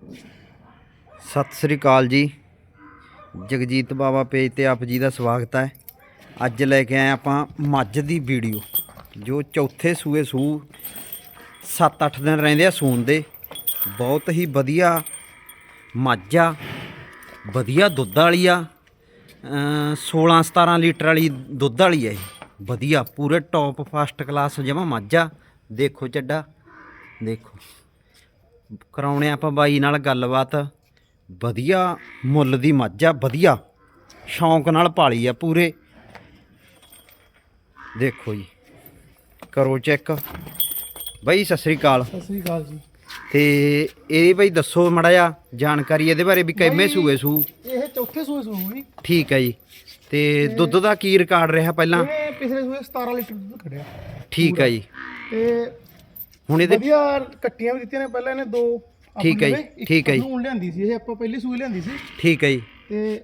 ਸਤਿ ਸ੍ਰੀ ਅਕਾਲ ਜੀ। ਜਗਜੀਤ ਬਾਵਾ ਪੇਜ ਤੇ ਆਪ ਜੀ ਦਾ ਸਵਾਗਤ ਹੈ। ਅੱਜ ਲੈ ਕੇ ਆਏ ਆਪਾਂ ਮੱਝ ਦੀ ਵੀਡੀਓ, ਜੋ ਚੌਥੇ ਸੂਏ ਸੂ 7-8 ਦਿਨ ਰਹਿੰਦੇ ਆ ਸੂਣ ਦੇ। ਬਹੁਤ ਹੀ ਵਧੀਆ ਮੱਝ ਆ, ਵਧੀਆ ਦੁੱਧ ਵਾਲੀ ਆ 16-17 ਲੀਟਰ ਵਾਲੀ ਦੁੱਧ ਵਾਲੀ ਹੈ ਇਹ। ਵਧੀਆ, ਪੂਰੇ ਟੌਪ ਫਸਟ ਕਲਾਸ ਜਮਾ ਮੱਝ ਆ। ਦੇਖੋ ਚੱਡਾ, ਦੇਖੋ। ਕਰਾਉਣੇ ਆਪਾਂ ਬਾਈ ਨਾਲ ਗੱਲਬਾਤ। ਵਧੀਆ ਮੁੱਲ ਦੀ ਮੱਝ ਆ ਵਧੀਆ। ਸ਼ੌਂਕ ਨਾਲ ਪਾਲੀ ਆ ਪੂਰੇ। ਦੇਖੋ ਜੀ ਕਰੋ ਚੈੱਕ। ਬਾਈ ਸਤਿ ਸ੍ਰੀ ਅਕਾਲ। ਸਤਿ ਸ੍ਰੀ ਅਕਾਲ ਜੀ। ਤੇ ਇਹ ਬਾਈ ਦੱਸੋ ਮੜਾ ਜਾ ਜਾਣਕਾਰੀ ਇਹਦੇ ਬਾਰੇ ਵੀ ਕਿਵੇਂ ਸੂਏ ਸੂ? ਇਹ ਚੌਥੇ ਸੂਏ ਸੂਈ ਠੀਕ ਹੈ ਜੀ। ਤੇ ਦੁੱਧ ਦਾ ਕੀ ਰਿਕਾਰਡ ਰਿਹਾ ਪਹਿਲਾਂ? ਇਹਨੇ ਪਿਛਲੇ ਸੂਏ 17 ਲੀਟਰ ਦੁੱਧ ਕੱਢਿਆ ਠੀਕ ਹੈ ਜੀ। ਤੇ ਹੁਣ ਇਹਦੇ ਵਧੀਆ ਕੱਟੀਆਂ ਵੀ ਦਿੱਤੀਆਂ ਨੇ ਪਹਿਲਾਂ ਇਹਨੇ ਦੋ ਠੀਕ ਹੈ ਜੀ, ਠੀਕ ਹੈ ਜੀ। ਨੂੰ ਲਿਆਂਦੀ ਸੀ ਇਹ ਆਪਾਂ ਪਹਿਲੀ ਸੂਈ ਲਿਆਂਦੀ ਸੀ। ਠੀਕ ਹੈ ਜੀ। ਤੇ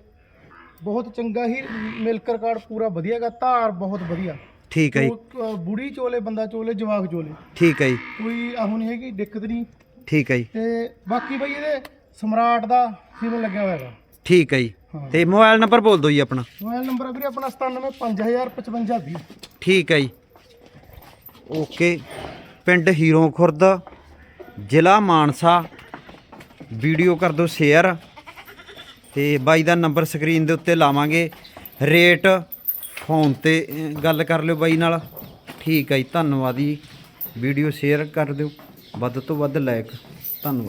ਬਹੁਤ ਚੰਗਾ ਹੀ ਮਿਲਕ ਰਿਕਾਰਡ ਪੂਰਾ ਵਧੀਆਗਾ ਧਾਰ ਬਹੁਤ ਵਧੀਆ। ਠੀਕ ਹੈ ਜੀ। ਉਹ, ਅ, ਬੁੜੀ ਚੋਲੇ ਬੰਦਾ ਚੋਲੇ ਜਵਾਕ ਚੋਲੇ। ਠੀਕ ਹੈ ਜੀ। ਕੋਈ ਆਹੋ ਨਹੀਂ ਹੈਗੀ ਦਿੱਕਤ ਨਹੀਂ। ਠੀਕ ਹੈ ਜੀ। ਤੇ ਬਾਕੀ ਬਈ ਇਹਦੇ ਸਮਰਾਟ ਦਾ ਸੀਮਨ ਲੱਗਿਆ ਹੋਇਆ ਹੈਗਾ। ਠੀਕ ਹੈ ਜੀ। ਹਾਂ। ਤੇ ਮੋਬਾਈਲ ਨੰਬਰ ਬੋਲ ਦਿਓ ਜੀ ਆਪਣਾ। ਮੋਬਾਈਲ ਨੰਬਰ ਵੀਰੇ ਆਪਣਾ 97505520 ਠੀਕ ਹੈ ਜੀ। ਓਕੇ। ਪਿੰਡ ਹੀਰੋਂ ਖੁਰਦ, ਜ਼ਿਲ੍ਹਾ ਮਾਨਸਾ। ਵੀਡੀਓ ਕਰ ਦਿਓ ਸ਼ੇਅਰ। ਤੇ ਬਾਈ ਦਾ ਨੰਬਰ ਸਕਰੀਨ ਦੇ ਉੱਤੇ ਲਾਵਾਂਗੇ। ਰੇਟ, ਫੋਨ ਤੇ ਗੱਲ ਕਰ ਲਿਓ ਬਾਈ ਨਾਲ। ਠੀਕ ਹੈ ਜੀ, ਧੰਨਵਾਦ ਜੀ। ਵੀਡੀਓ ਸ਼ੇਅਰ ਕਰ ਦਿਓ। ਵੱਧ ਤੋਂ ਵੱਧ ਲਾਇਕ ਧੰਨਵਾਦ।